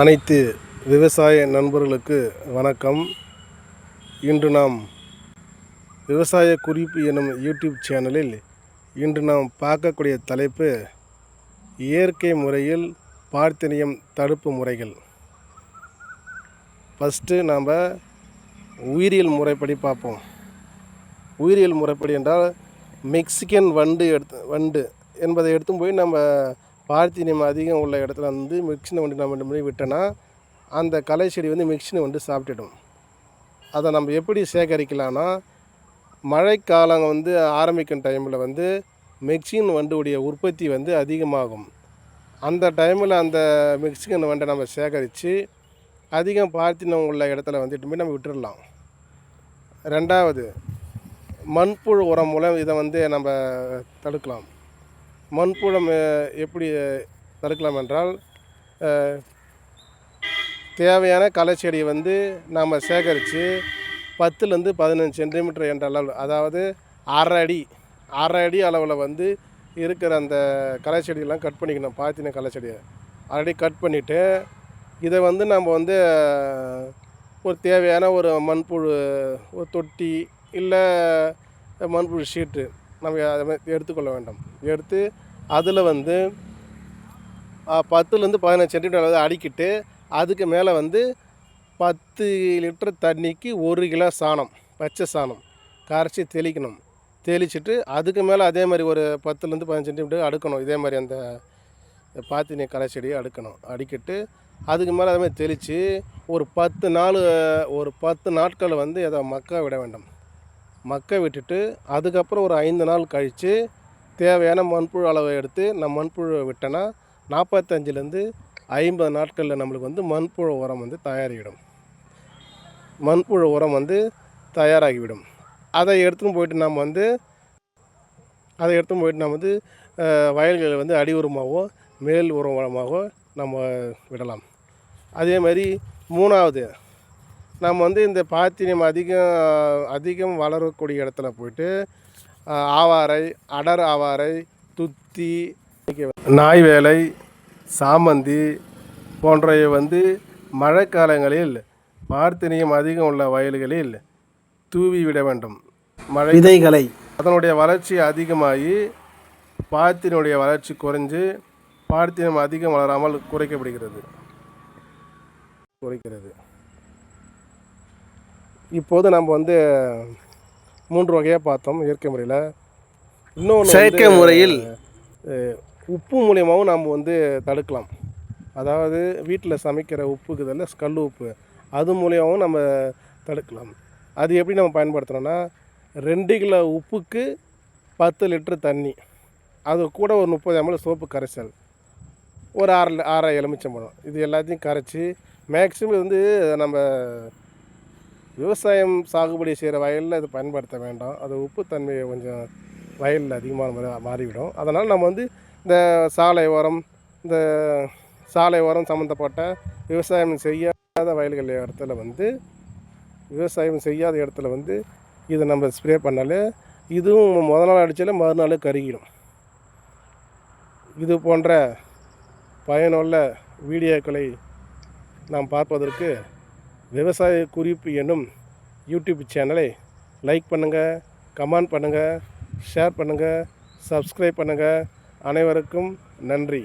அனைத்து விவசாய நண்பர்களுக்கு வணக்கம். இன்று நாம் விவசாய குறிப்பு எனும் யூடியூப் சேனலில் இன்று நாம் பார்க்கக்கூடிய தலைப்பு இயற்கை முறையில் பார்த்தனியம் தடுப்பு முறைகள். ஃபஸ்ட்டு நாம் உயிரியல் முறைப்படி பார்ப்போம். உயிரியல் முறைப்படி என்றால் மெக்சிகன் வண்டு எடுத்து வண்டு என்பதை எடுத்தும் போய் நம்ம பார்த்தீனியம் அதிகம் உள்ள இடத்துல வந்து மிக்சினை வண்டு நம்ம ரெண்டு மணி விட்டோன்னா அந்த களை செடி வந்து மிக்சினை வந்து சாப்பிட்டுடும். அதை நம்ம எப்படி சேகரிக்கலாம்னா மழைக்காலம் வந்து ஆரம்பிக்கும் டைமில் வந்து மெக்சிகன் வண்டுடைய உற்பத்தி வந்து அதிகமாகும். அந்த டைமில் அந்த மெக்சிகன் வண்டை நம்ம சேகரித்து அதிகம் பார்த்தினம் உள்ள இடத்துல வந்துட்டு போய் நம்ம விட்டுடலாம் ரெண்டாவது மண்புழு உரம் மூலம் இதை வந்து நம்ம தடுக்கலாம். மண்புடம் எப்படி தடுக்கலாம் என்றால் தேவையான களை செடியை வந்து நாம் சேகரித்து பத்துலேருந்து பதினஞ்சு சென்டிமீட்டர் என்ற அளவு அதாவது அரை அடி அரை அடி அளவில் வந்து இருக்கிற அந்த களை செடியெல்லாம் கட் பண்ணிக்கணும் பாத்தின களை செடியை அரை கட் பண்ணிவிட்டு இதை வந்து நம்ம வந்து ஒரு தேவையான ஒரு மண்புழு ஒரு தொட்டி இல்லை மண்புழு ஷீட்டு நம்ம அதை மாதிரி எடுத்துக்கொள்ள வேண்டும். எடுத்து அதில் வந்து பத்துலேருந்து பதினஞ்சு சென்டிமீட்டர் அளவு அடிக்கிட்டு அதுக்கு மேலே வந்து பத்து லிட்டர் தண்ணிக்கு ஒரு கிலோ சாணம் பச்சை சாணம் கரைச்சி தெளிக்கணும். தெளிச்சிட்டு அதுக்கு மேலே அதே மாதிரி ஒரு பத்துலேருந்து பதினஞ்சு சென்டிமீட்டர் அடுக்கணும். இதே மாதிரி அந்த பாத்தினி களை செடியை அடுக்கணும். அடிக்கிட்டு அதுக்கு மேலே அதே மாதிரி தெளித்து ஒரு பத்து நாள் ஒரு பத்து நாட்கள் வந்து அதை மக்க விட வேண்டும். மக்க விட்டுட்டு அதுக்கப்புறம் ஒரு ஐந்து நாள் கழித்து தேவையான மண்புழு அளவை எடுத்து நம்ம மண்புழு விட்டோன்னா நாற்பத்தஞ்சிலேருந்து ஐம்பது நாட்களில் நம்மளுக்கு வந்து மண்புழு உரம் வந்து தயாரிவிடும் மண்புழு உரம் வந்து தயாராகிவிடும். அதை எடுத்துன்னு போயிட்டு நம்ம வந்து அதை எடுத்துன்னு போயிட்டு நம்ம வந்து வயல்களில் வந்து அடி உரமாகவோ மேல் உரமாகவோ நம்ம விடலாம். அதே மாதிரி மூணாவது நம்ம வந்து இந்த பாத்தினியம் அதிகம் அதிகம் வளரக்கூடிய இடத்துல போயிட்டு ஆவாரை அடர் ஆவாரை துத்தி நாய் வேலை சாமந்தி போன்றவை வந்து மழைக்காலங்களில் பார்த்தனியம் அதிகம் உள்ள வயல்களில் தூவி விட வேண்டும். மழை விதைகளை. அதனுடைய வளர்ச்சி அதிகமாகி பாத்தினுடைய வளர்ச்சி குறைஞ்சு பார்த்தினம் அதிகம் வளராமல் குறைக்கப்படுகிறது. குறைக்கிறது. இப்போது நம்ம வந்து மூன்று வகையாக பார்த்தோம் இயற்கை முறையில். இன்னொன்று செயற்கை முறையில் உப்பு மூலியமாகவும் நாம் வந்து தடுக்கலாம். அதாவது வீட்டில் சமைக்கிற உப்புக்கு இதில் கல் உப்பு அது மூலியமாகவும் நம்ம தடுக்கலாம். அது எப்படி நம்ம பயன்படுத்துகிறோன்னா ரெண்டு கிலோ உப்புக்கு பத்து லிட்டர் தண்ணி அது கூட ஒரு முப்பது எம்எல் சோப்பு கரைசல் ஒரு அரை அரை எலுமிச்சம்பழம் இது எல்லாத்தையும் கரைச்சி மேக்ஸிமம் வந்து நம்ம விவசாயம் சாகுபடி செய்கிற வயலில் இது பயன்படுத்த வேண்டாம். அது உப்புத்தன்மையை கொஞ்சம் வயலில் அதிகமாக மா- மாறிவிடும். அதனால் நம்ம வந்து இந்த சாலை ஓரம் இந்த சாலை ஓரம் சம்மந்தப்பட்ட விவசாயம் செய்யாத வயல்கள் இடத்துல வந்து விவசாயம் செய்யாத இடத்துல வந்து இதை நம்ம ஸ்ப்ரே பண்ணாலே இதுவும் முத நாள் அடித்தாலே மறுநாள் கருகிடும். இது போன்ற பயனுள்ள வீடியோக்களை நாம் பார்ப்பதற்கு விவசாய குறிப்பு என்னும் யூடியூப் சேனலை லைக் பண்ணுங்கள் கமெண்ட் பண்ணுங்கள் ஷேர் பண்ணுங்கள் சப்ஸ்கிரைப் பண்ணுங்கள் அனைவருக்கும் நன்றி.